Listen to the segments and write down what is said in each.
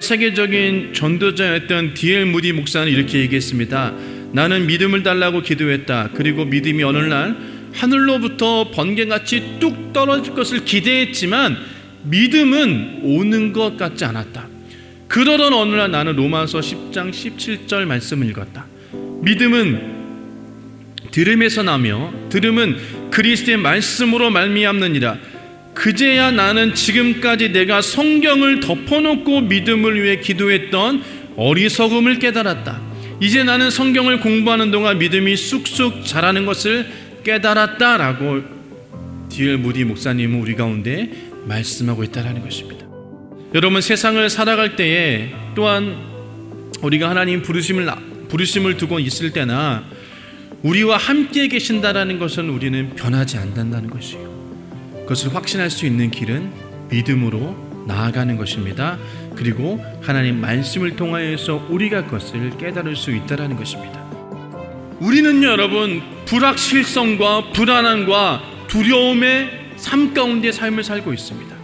세계적인 전도자였던 디엘 무디 목사는 이렇게 얘기했습니다. 나는 믿음을 달라고 기도했다. 그리고 믿음이 어느 날 하늘로부터 번개같이 뚝 떨어질 것을 기대했지만 믿음은 오는 것 같지 않았다. 그러던 어느 날 나는 로마서 10장 17절 말씀을 읽었다. 믿음은 들음에서 나며 들음은 그리스도의 말씀으로 말미암느니라. 그제야 나는 지금까지 내가 성경을 덮어놓고 믿음을 위해 기도했던 어리석음을 깨달았다. 이제 나는 성경을 공부하는 동안 믿음이 쑥쑥 자라는 것을 깨달았다라고 디엘 무디 목사님은 우리 가운데 말씀하고 있다라는 것입니다. 여러분 세상을 살아갈 때에 또한 우리가 하나님 부르심을 부르심을 두고 있을 때나 우리와 함께 계신다라는 것은 우리는 변하지 않는다는 것이에요. 그것을 확신할 수 있는 길은 믿음으로 나아가는 것입니다. 그리고 하나님 말씀을 통하여서 우리가 그것을 깨달을 수 있다라는 것입니다. 우리는 여러분 불확실성과 불안함과 두려움의 삶 가운데 삶을 살고 있습니다.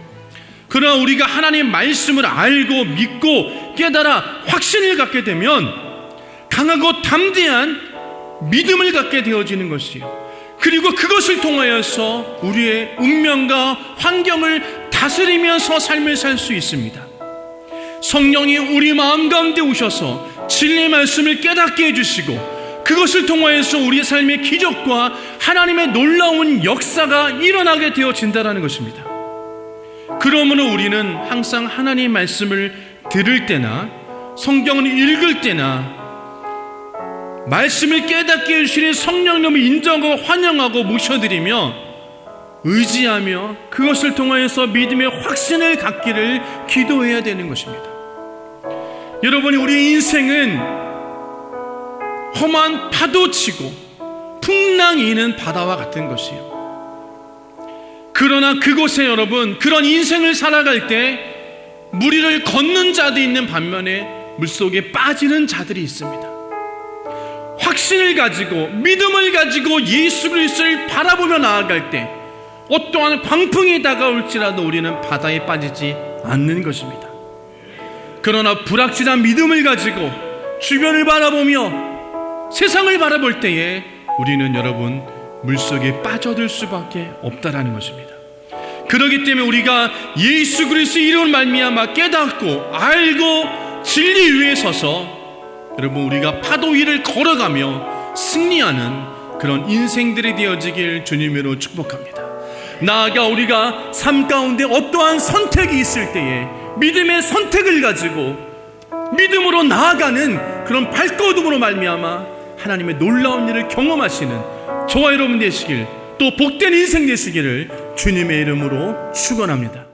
그러나 우리가 하나님 말씀을 알고 믿고 깨달아 확신을 갖게 되면 강하고 담대한 믿음을 갖게 되어지는 것이요. 그리고 그것을 통하여서 우리의 운명과 환경을 다스리면서 삶을 살 수 있습니다. 성령이 우리 마음 가운데 오셔서 진리의 말씀을 깨닫게 해주시고 그것을 통하여서 우리의 삶의 기적과 하나님의 놀라운 역사가 일어나게 되어진다는 것입니다. 그러므로 우리는 항상 하나님의 말씀을 들을 때나 성경을 읽을 때나 말씀을 깨닫게 해주시는 성령님을 인정하고 환영하고 모셔드리며 의지하며 그것을 통하여서 믿음의 확신을 갖기를 기도해야 되는 것입니다. 여러분이 우리 인생은 험한 파도치고 풍랑이 있는 바다와 같은 것이요. 그러나 그곳에 여러분 그런 인생을 살아갈 때 무리를 걷는 자도 있는 반면에 물속에 빠지는 자들이 있습니다. 확신을 가지고 믿음을 가지고 예수 그리스도를 바라보며 나아갈 때 어떠한 광풍이 다가올지라도 우리는 바다에 빠지지 않는 것입니다. 그러나 불확실한 믿음을 가지고 주변을 바라보며 세상을 바라볼 때에 우리는 여러분 물속에 빠져들 수밖에 없다라는 것입니다. 그렇기 때문에 우리가 예수 그리스도 이름을 말미암아 깨닫고 알고 진리 위에 서서 여러분 우리가 파도 위를 걸어가며 승리하는 그런 인생들이 되어지길 주님으로 축복합니다. 나아가 우리가 삶 가운데 어떠한 선택이 있을 때에 믿음의 선택을 가지고 믿음으로 나아가는 그런 발걸음으로 말미암아 하나님의 놀라운 일을 경험하시는 저와 여러분 되시길 또 복된 인생 되시기를 주님의 이름으로 축원합니다.